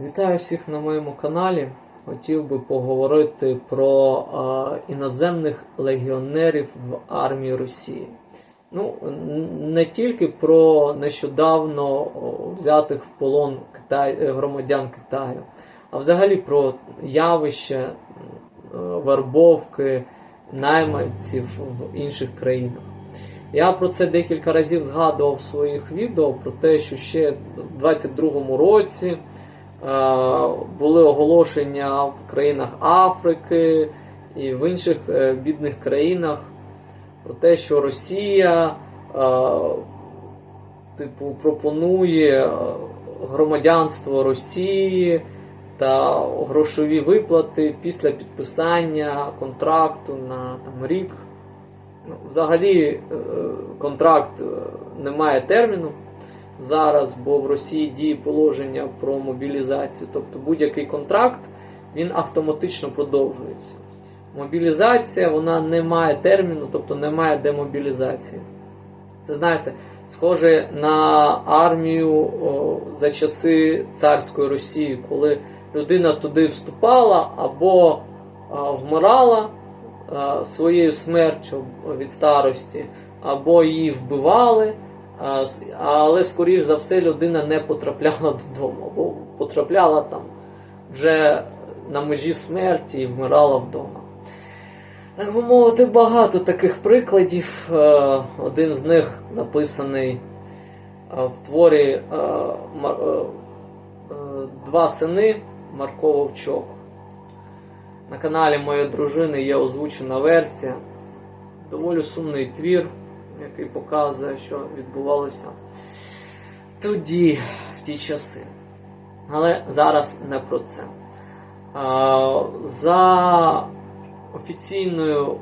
Вітаю всіх на моєму каналі. Хотів би поговорити про е, іноземних легіонерів в армії Росії. Ну, не тільки про нещодавно взятих в полон Китай, е, громадян Китаю, а взагалі про явище е, вербовки найманців в інших країнах. Я про це декілька разів згадував в своїх відео про те, що ще в 22-му році були оголошення в країнах Африки і в інших е, бідних країнах про те, що Росія е, типу, пропонує е, громадянство Росії та грошові виплати після підписання контракту на там, рік. Ну, взагалі е, контракт е, не має терміну зараз, бо в Росії діє положення про мобілізацію. Тобто будь-який контракт він автоматично продовжується. Мобілізація вона не має терміну, тобто немає демобілізації. Це знаєте, схоже на армію о, за часи царської Росії, коли людина туди вступала або а, вмирала а, своєю смертю від старості, або її вбивали, але, скоріш за все, людина не потрапляла додому, або потрапляла там вже на межі смерті і вмирала вдома. Так би мовити, багато таких прикладів. Е, Один з них написаний е, в творі е, Два сини Марко Вовчок. На каналі моєї дружини є озвучена версія. Доволі сумний твір, який показує, що відбувалося тоді, в ті часи. Але зараз не про це. За офіційною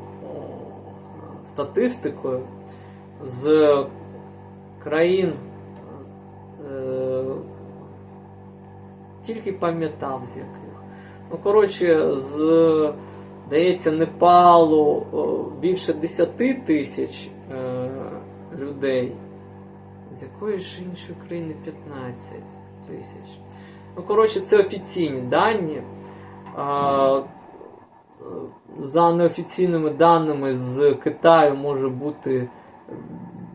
статистикою з країн е, тільки пам'ятав з яких. Ну, коротше, з, здається, Непалу більше 10 тисяч е, людей. З якої ж іншої країни 15 тисяч. Ну, коротше, це офіційні дані. Е, за неофіційними даними з Китаю може бути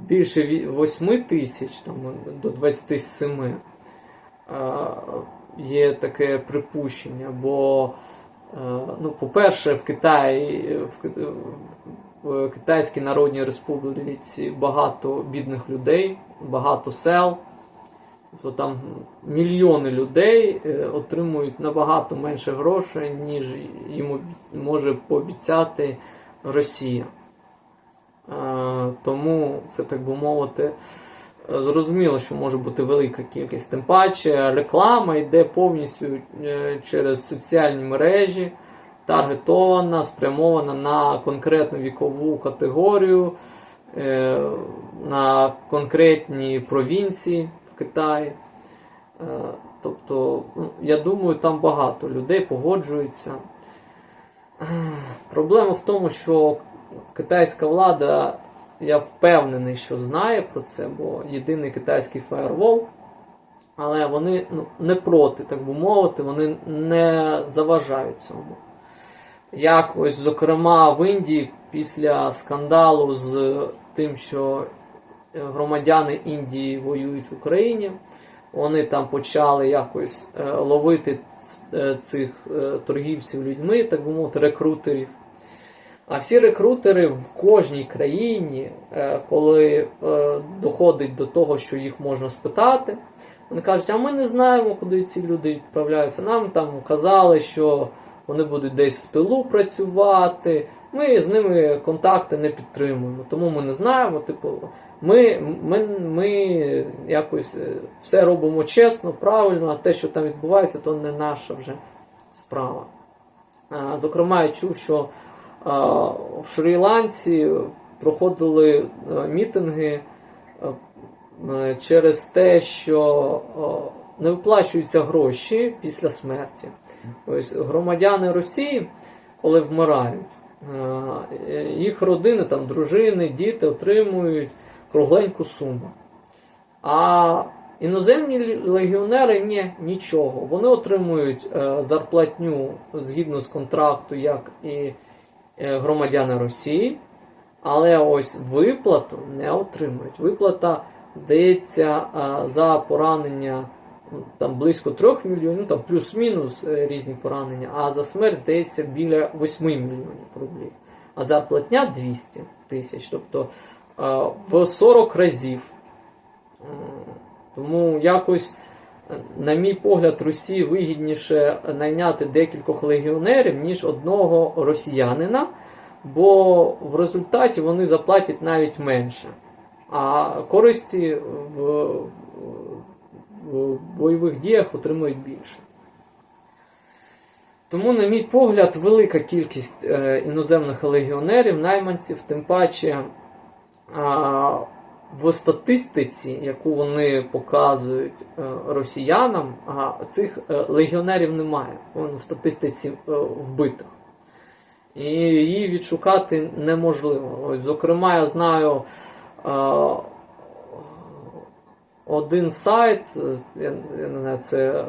більше ві- 8 тисяч там, до 27. Е, Є таке припущення, бо, е, ну, по-перше, в Китаї, в в Китайській Народній Республіці багато бідних людей, багато сел. Тобто там мільйони людей е, отримують набагато менше грошей, ніж їм може пообіцяти Росія. Е, Тому це, так би мовити, зрозуміло, що може бути велика кількість. Тим паче реклама йде повністю е, через соціальні мережі, таргетована, спрямована на конкретну вікову категорію, е, на конкретні провінції в Китаї. Е, Тобто, ну, я думаю, там багато людей погоджуються. Е, Проблема в тому, що китайська влада, я впевнений, що знає про це, бо єдиний китайський фаєрвол, але вони ну, не проти, так би мовити, вони не заважають цьому. Як ось, зокрема, в Індії після скандалу з тим, що е, громадяни Індії воюють в Україні, вони там почали якось е, ловити е, цих торгівців людьми, так би мовити, рекрутерів. А всі рекрутери в кожній країні, коли доходить до того, що їх можна спитати, вони кажуть, а ми не знаємо, куди ці люди відправляються. Нам там казали, що вони будуть десь в тилу працювати. Ми з ними контакти не підтримуємо, тому ми не знаємо. Типу, ми, ми, ми якось е, все робимо чесно, правильно, а те, що там відбувається, то не наша вже справа. Зокрема, я чув, що в Шрі-Ланці проходили е, мітинги е, через те, що не виплачуються гроші після смерті. Ось громадяни Росії, коли вмирають, їх родини, там, дружини, діти отримують кругленьку суму. А Іноземні легіонери ні, нічого. Вони отримують е, зарплатню згідно з контракту, як і е, громадяни Росії, але ось виплату не отримують. Виплата, здається, е, за поранення там близько 3 мільйонів, ну, там плюс-мінус е, різні поранення, а за смерть, здається, біля 8 мільйонів рублів. А зарплатня 200 тисяч, тобто е, в 40 разів. Тому якось, е, на мій погляд, Росії вигідніше найняти декількох легіонерів, ніж одного росіянина, бо в результаті вони заплатять навіть менше. А користі в, в бойових діях отримують більше. Тому, на мій погляд, велика кількість е, іноземних легіонерів, найманців, тим паче а, в статистиці, яку вони показують е, росіянам, цих е, легіонерів немає. В статистиці е, вбитих. І її відшукати неможливо. Ось, зокрема, я знаю е, один сайт, е, я, я не знаю, це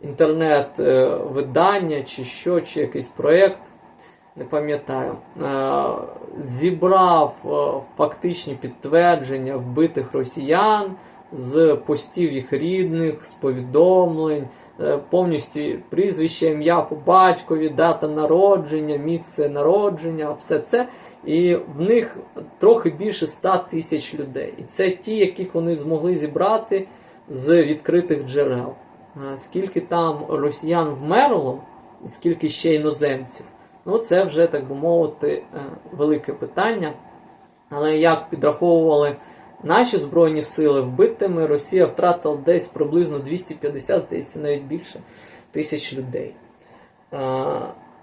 інтернет-видання чи що, чи якийсь проєкт, не пам'ятаю, е, зібрав е, фактичні підтвердження вбитих росіян з постів їх рідних, з повідомлень, е, повністю прізвище, ім'я по батькові, дата народження, місце народження, все це. І в них трохи більше 100 тисяч людей. І це ті, яких вони змогли зібрати з відкритих джерел. Скільки там росіян вмерло, і скільки ще іноземців. Ну, це вже, так би мовити, е, велике питання. Але як підраховували наші Збройні сили вбитими, Росія втратила десь приблизно 250, здається, навіть більше тисяч людей. Е,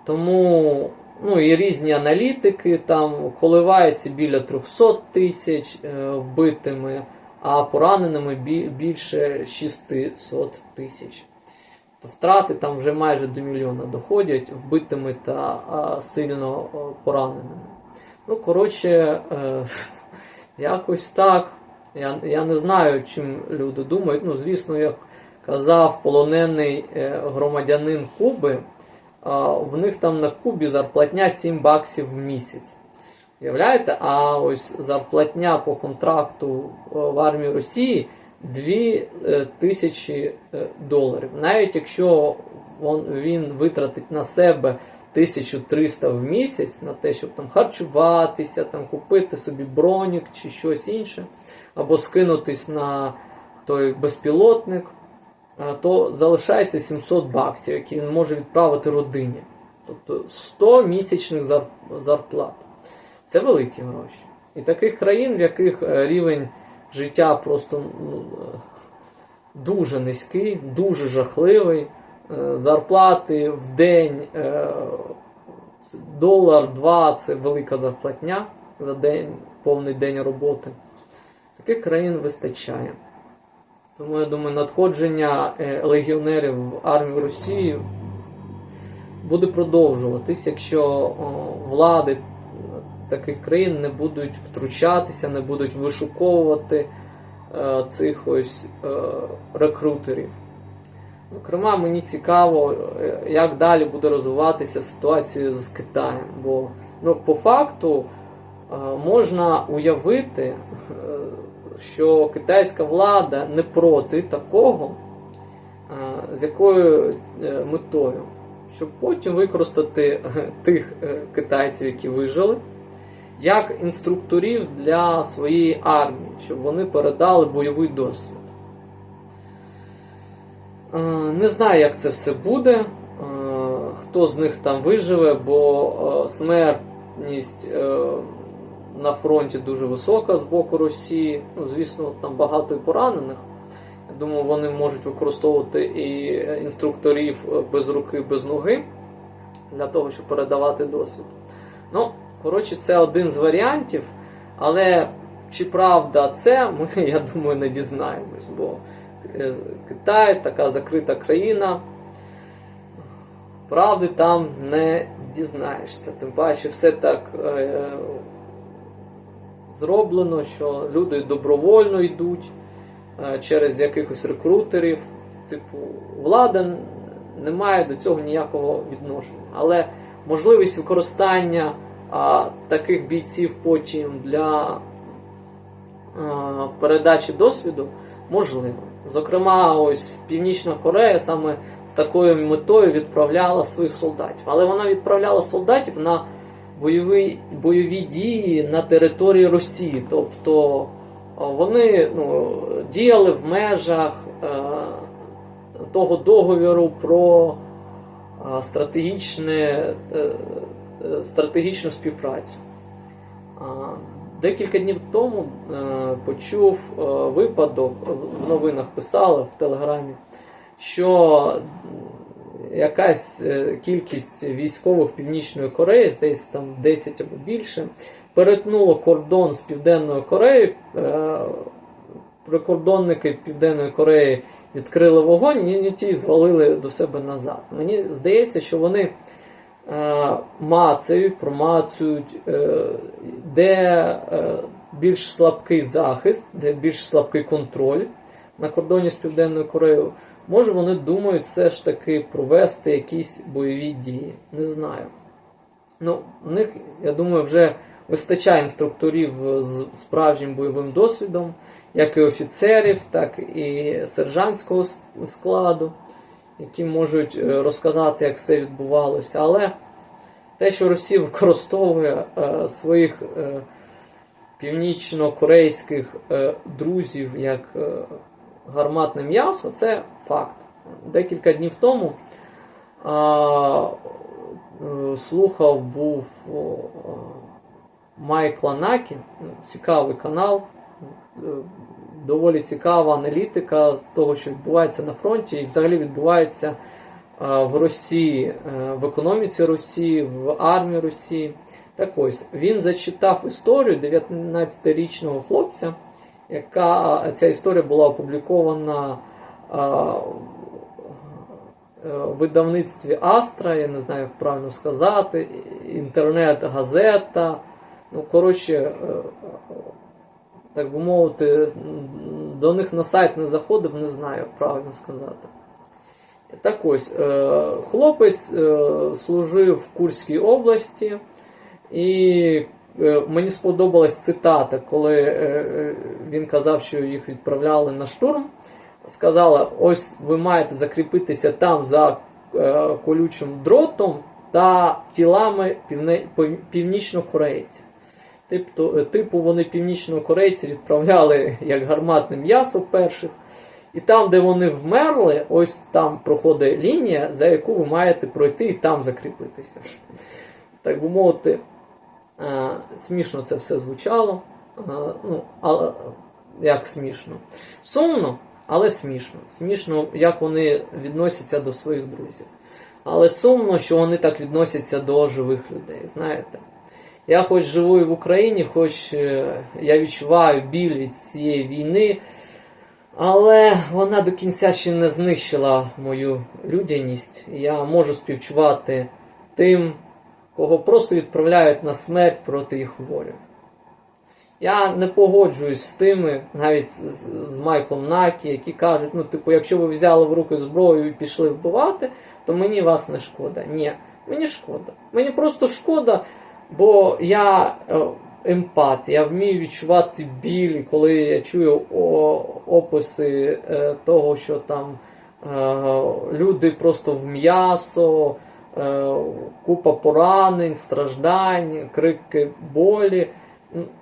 Тому ну, і різні аналітики там коливаються біля 300 тисяч е, вбитими, а пораненими більше 600 тисяч. То втрати там вже майже до мільйона доходять вбитими та сильно пораненими. Ну, коротше, е, якось так. Я, я не знаю, чим люди думають. Ну, звісно, як казав полонений е, громадянин Куби, в них там на Кубі зарплатня 7 баксів в місяць. Уявляєте? А ось зарплатня по контракту е, в армії Росії 2 е, е, доларів. Навіть якщо він витратить на себе 1300 в місяць на те, щоб там харчуватися, там купити собі бронік чи щось інше, або скинутись на той безпілотник, то залишається 700 баксів, які він може відправити родині. Тобто 100 місячних зарплат. Це великі гроші. І таких країн, в яких е, рівень життя просто ну, е, дуже низький, дуже жахливий. Е, Зарплати в день е, долар-два це велика зарплатня за день, повний день роботи. Таких країн вистачає. Тому я думаю, надходження е, легіонерів в армію Росії буде продовжуватись, якщо влади таких країн не будуть втручатися, не будуть вишуковувати е, цих ось е, рекрутерів. Зокрема, мені цікаво, як далі буде розвиватися ситуація з Китаєм. Бо ну, по факту можна уявити, що китайська влада не проти такого, е, з якою е, метою, щоб потім використати е, тих китайців, які вижили, як інструкторів для своєї армії, щоб вони передали бойовий досвід. Не знаю, як це все буде, хто з них там виживе, бо смертність на фронті дуже висока з боку Росії. Ну, звісно, там багато і поранених. Я думаю, вони можуть використовувати і інструкторів е, без руки, без ноги для того, щоб передавати досвід. Ну, коротше, це один з варіантів, але чи правда це, ми, я думаю, не дізнаємось, бо е, Китай така закрита країна. Правди там не дізнаєшся. Тим паче все так е, зроблено, що люди добровольно йдуть е, через якихось рекрутерів. Типу, влада не має до цього ніякого відношення. Але можливість використання а, таких бійців потім для а, передачі досвіду можливо. Зокрема, ось Північна Корея саме з такою метою відправляла своїх солдатів. Але вона відправляла солдатів на бойові, бойові дії на території Росії. Тобто вони ну, діяли в межах е, того договіру про стратегічне, е, е, стратегічну співпрацю. Декілька днів тому е, почув е, випадок, в новинах писали в Телеграмі, що якась е, кількість військових Північної Кореї, десь там 10 або більше, перетнуло кордон з Південною Кореєю. Е, Прикордонники Південної Кореї відкрили вогонь і ті звалили до себе назад. Мені здається, що вони е, мацають, промацують, де більш слабкий захист, де більш слабкий контроль на кордоні з Південною Кореєю. Може, вони думають все ж таки провести якісь бойові дії. Не знаю. Ну, в них, я думаю, вже вистачає інструкторів з справжнім бойовим досвідом, як і офіцерів, так і сержантського складу, які можуть е, розказати, як все відбувалося. Але те, що Росія використовує е, своїх е, північно-корейських е, друзів як е, гарматне м'ясо, це факт. Декілька днів тому а, е, слухав був Майкла Накі, ну, цікавий канал, е, доволі цікава аналітика з того, що відбувається на фронті, і взагалі відбувається е, в Росії, в економіці Росії, в армії Росії. Так ось він зачитав історію 19-річного хлопця, яка ця історія була опублікована е, в видавництві Астра, я не знаю, як правильно сказати, інтернет-газета. Ну, коротше, е, так би мовити, до них на сайт не заходив, не знаю, як правильно сказати. Так ось, е, хлопець служив в Курській області, і мені сподобалась цитата, коли е, е, він казав, що їх відправляли на штурм. Сказала: ось ви маєте закріпитися там за е, колючим дротом та тілами північнокорейців. Типу, вони північнокорейці відправляли як гарматне м'ясо перших. І там, де вони вмерли, ось там проходить лінія, за яку ви маєте пройти і там закріпитися. Так би мовити, е, смішно це все звучало. Е, Ну, але як смішно. Сумно, але смішно. Смішно, як вони відносяться до своїх друзів. Але сумно, що вони так відносяться до живих людей. Знаєте, я хоч живу і в Україні, хоч е, я відчуваю біль від цієї війни, але вона до кінця ще не знищила мою людяність. Я можу співчувати тим, кого просто відправляють на смерть проти їх волі. Я не погоджуюсь з тими, навіть з, з- Майклом Накі, які кажуть, ну, типу, якщо ви взяли в руки зброю і пішли вбивати, то мені вас не шкода. Ні, мені шкода. Мені просто шкода, бо я е, емпат, я вмію відчувати біль, коли я чую описи е, того, що там е, люди просто в м'ясо, купа поранень, страждань, крики болі.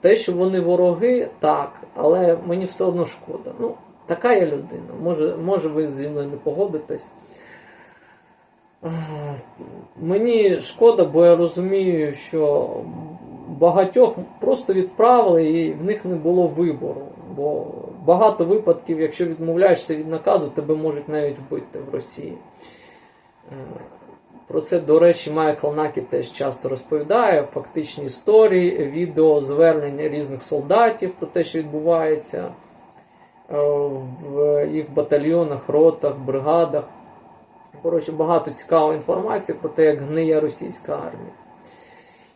Те, що вони вороги, так, але мені все одно шкода. Ну, така я людина. Може, може ви зі мною не погодитесь. Мені шкода, бо я розумію, що багатьох просто відправили і в них не було вибору. Бо багато випадків, якщо відмовляєшся від наказу, тебе можуть навіть вбити в Росії. Про це, до речі, Майкл Накі теж часто розповідає в фактичній історії, відео звернення різних солдатів про те, що відбувається е, в їх батальйонах, ротах, бригадах. Коротше, багато цікавої інформації про те, як гниє російська армія.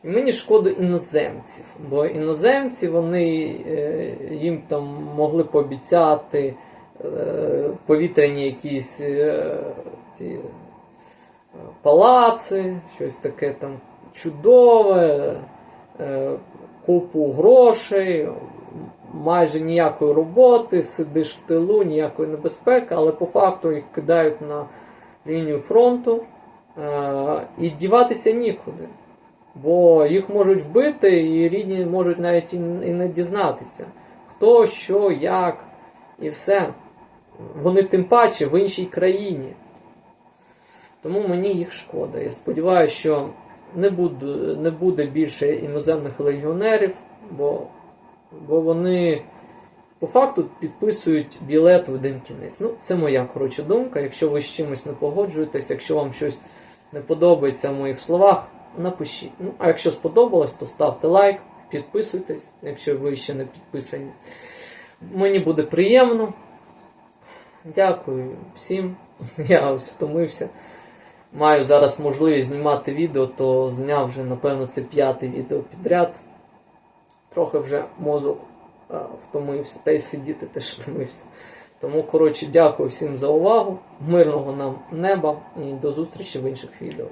І мені шкода іноземців, бо іноземці вони е, їм там могли пообіцяти е, повітряні якісь палаци, щось таке там чудове, е, купу грошей, майже ніякої роботи, сидиш в тилу, ніякої небезпеки, але по факту їх кидають на лінію фронту е, і діватися нікуди. Бо їх можуть вбити, і рідні можуть навіть і і не дізнатися, хто, що, як, і все. Вони тим паче в іншій країні. Тому мені їх шкода. Я сподіваюся, що не буде, не буде більше іноземних легіонерів, бо, бо вони по факту підписують білет в один кінець. Ну, це моя коротша думка. Якщо ви з чимось не погоджуєтесь, якщо вам щось не подобається в моїх словах, напишіть. Ну, а якщо сподобалось, то ставте лайк, підписуйтесь, якщо ви ще не підписані. Мені буде приємно. Дякую всім. Я ось втомився. Маю зараз можливість знімати відео, то зняв вже, напевно, це п'яте відео підряд. Трохи вже мозок а, втомився, та й сидіти теж втомився. Тому, коротше, дякую всім за увагу. Мирного нам неба і до зустрічі в інших відео.